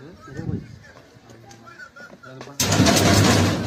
Hum? Não, mas...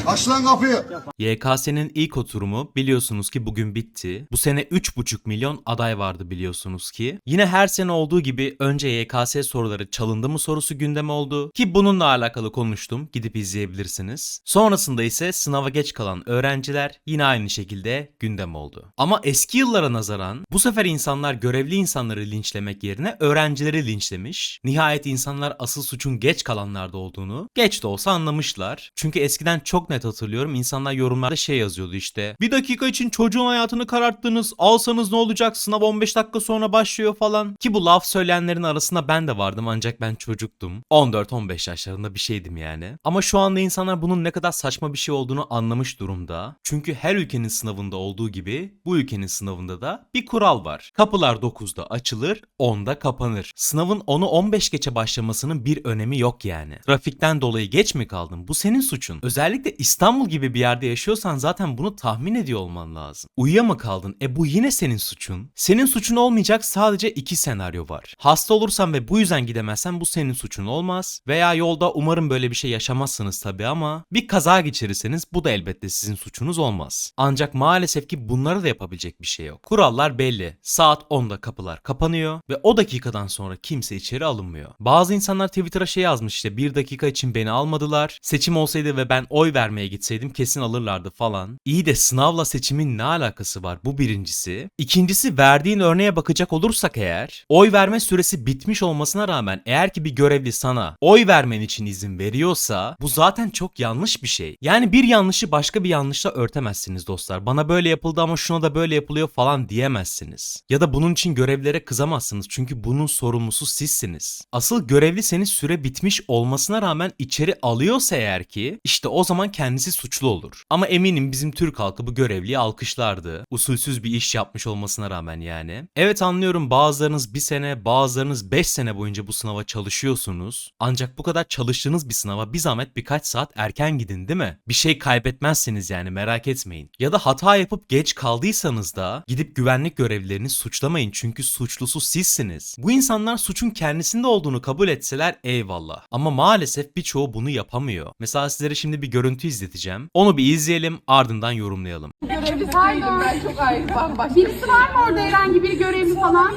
Aç lan kapıyı. YKS'nin ilk oturumu biliyorsunuz ki bugün bitti. Bu sene 3,5 milyon aday vardı biliyorsunuz ki. Yine her sene olduğu gibi önce YKS soruları çalındı mı sorusu gündem oldu. Ki bununla alakalı konuştum. Gidip izleyebilirsiniz. Sonrasında ise sınava geç kalan öğrenciler yine aynı şekilde gündem oldu. Ama eski yıllara nazaran bu sefer insanlar görevli insanları linçlemek yerine öğrencileri linçlemiş. Nihayet insanlar asıl suçun geç kalanlarda olduğunu geç de olsa anlamışlar. Çünkü eskiden çok net hatırlıyorum insanlar yorumlarda şey yazıyordu işte. Bir dakika için çocuğun hayatını kararttınız alsanız ne olacak sınav 15 dakika sonra başlıyor falan. Ki bu laf söyleyenlerin arasında ben de vardım ancak ben çocuktum. 14-15 yaşlarında bir şeydim yani. Ama şu anda insanlar bunun ne kadar saçma bir şey olduğunu anlamış durumda. Çünkü her ülkenin sınavında olduğu gibi bu ülkenin sınavında da bir kural var. Kapılar 9'da açılır, 10'da kapanır. Sınavın 10'u 15 geçe başlamasının bir önemi yok yani. Trafikten dolayı geç mi kaldın? Bu senin suçun. Özellikle İstanbul gibi bir yerde yaşıyorsan zaten bunu tahmin ediyor olman lazım. Uyuya mı kaldın? E bu yine senin suçun. Senin suçun olmayacak sadece iki senaryo var. Hasta olursan ve bu yüzden gidemezsen bu senin suçun olmaz. Veya yolda umarım böyle bir şey yaşamazsınız tabii ama bir kaza geçirirseniz bu da elbette sizin suçunuz olmaz. Ancak maalesef ki bunlara da yapabilecek bir şey yok. Kurallar belli. Saat 10'da kapılar kapanıyor ve o dakikadan sonra kimse içeri alınmıyor. Bazı insanlar Twitter'a şey yazmış işte bir dakika için beni almadılar. Seçim olsaydı ve ben oy vermeye gitseydim kesin alırlardı falan. İyi de sınavla seçimin ne alakası var bu birincisi. İkincisi verdiğin örneğe bakacak olursak eğer oy verme süresi bitmiş olmasına rağmen eğer ki bir görevli sana oy vermen için izin veriyorsa bu zaten çok yanlış bir şey. Yani bir yanlışı başka bir yanlışla örtemezsiniz dostlar. Bana böyle yapıldı ama şuna da böyle yapılıyor falan diyemezsiniz. Ya da bunun için görevlilere kızamazsınız çünkü bunun sorumlusu sizsiniz. Asıl görevli senin süre bitmiş olmasına rağmen içeri alıyorsa eğer ki işte o zaman kendisi suçlu olur. Ama eminim bizim Türk halkı bu görevliyi alkışlardı. Usulsüz bir iş yapmış olmasına rağmen yani. Evet anlıyorum bazılarınız bir sene bazılarınız 5 sene boyunca bu sınava çalışıyorsunuz. Ancak bu kadar çalıştığınız bir sınava bir zahmet birkaç saat erken gidin değil mi? Bir şey kaybetmezsiniz yani merak etmeyin. Ya da hata yapıp geç kaldıysanız da gidip güvenlik görevlilerini suçlamayın çünkü suçlusu sizsiniz. Bu insanlar suçun kendisinde olduğunu kabul etseler eyvallah. Ama maalesef birçoğu bunu yapamıyor. Mesela sizlere şimdi bir görüntü izleteceğim. Onu bir izleyelim ardından yorumlayalım. Görevli Pardon. Ben çok ayrı bambaşka. Birisi var mı orada herhangi bir görevli falan?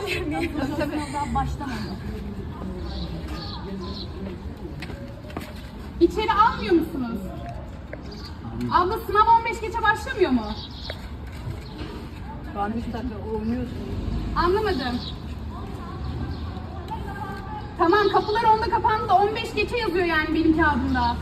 Tabii. İçeri almıyor musunuz? Abla sınav 15 geçe başlamıyor mu? Varmış tabii oynuyorsun. Anlamadım. Tamam kapılar 10'da kapandı da 15 geçe yazıyor yani benim kağıdımda.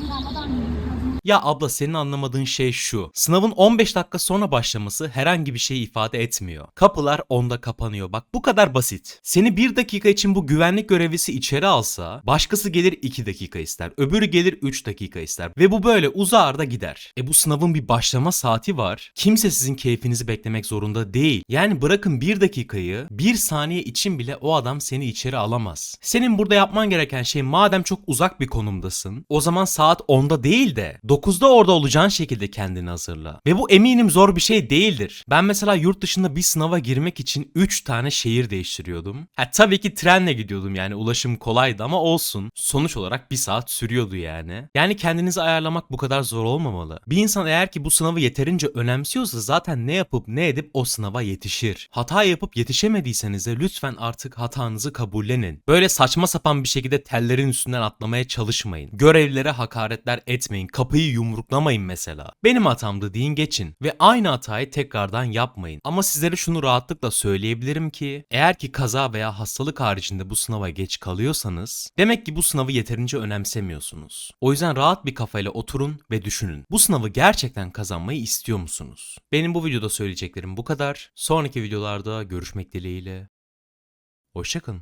你看不到你 Ya abla senin anlamadığın şey şu. Sınavın 15 dakika sonra başlaması herhangi bir şey ifade etmiyor. Kapılar 10'da kapanıyor. Bak bu kadar basit. Seni 1 dakika için bu güvenlik görevlisi içeri alsa başkası gelir 2 dakika ister. Öbürü gelir 3 dakika ister. Ve bu böyle uzar da gider. E bu sınavın bir başlama saati var. Kimse sizin keyfinizi beklemek zorunda değil. Yani bırakın 1 dakikayı 1 saniye için bile o adam seni içeri alamaz. Senin burada yapman gereken şey madem çok uzak bir konumdasın o zaman saat 10'da değil de 9'da orada olacağın şekilde kendini hazırla. Ve bu eminim zor bir şey değildir. Ben mesela yurt dışında bir sınava girmek için 3 tane şehir değiştiriyordum. Ha tabii ki trenle gidiyordum yani ulaşım kolaydı ama olsun. Sonuç olarak bir saat sürüyordu yani. Yani kendinizi ayarlamak bu kadar zor olmamalı. Bir insan eğer ki bu sınavı yeterince önemsiyorsa zaten ne yapıp ne edip o sınava yetişir. Hata yapıp yetişemediyseniz de lütfen artık hatanızı kabullenin. Böyle saçma sapan bir şekilde tellerin üstünden atlamaya çalışmayın. Görevlilere hakaretler etmeyin. Kapıyı yumruklamayın mesela. Benim hatamdı deyin geçin. Ve aynı hatayı tekrardan yapmayın. Ama sizlere şunu rahatlıkla söyleyebilirim ki eğer ki kaza veya hastalık haricinde bu sınava geç kalıyorsanız demek ki bu sınavı yeterince önemsemiyorsunuz. O yüzden rahat bir kafayla oturun ve düşünün. Bu sınavı gerçekten kazanmayı istiyor musunuz? Benim bu videoda söyleyeceklerim bu kadar. Sonraki videolarda görüşmek dileğiyle. Hoşçakalın.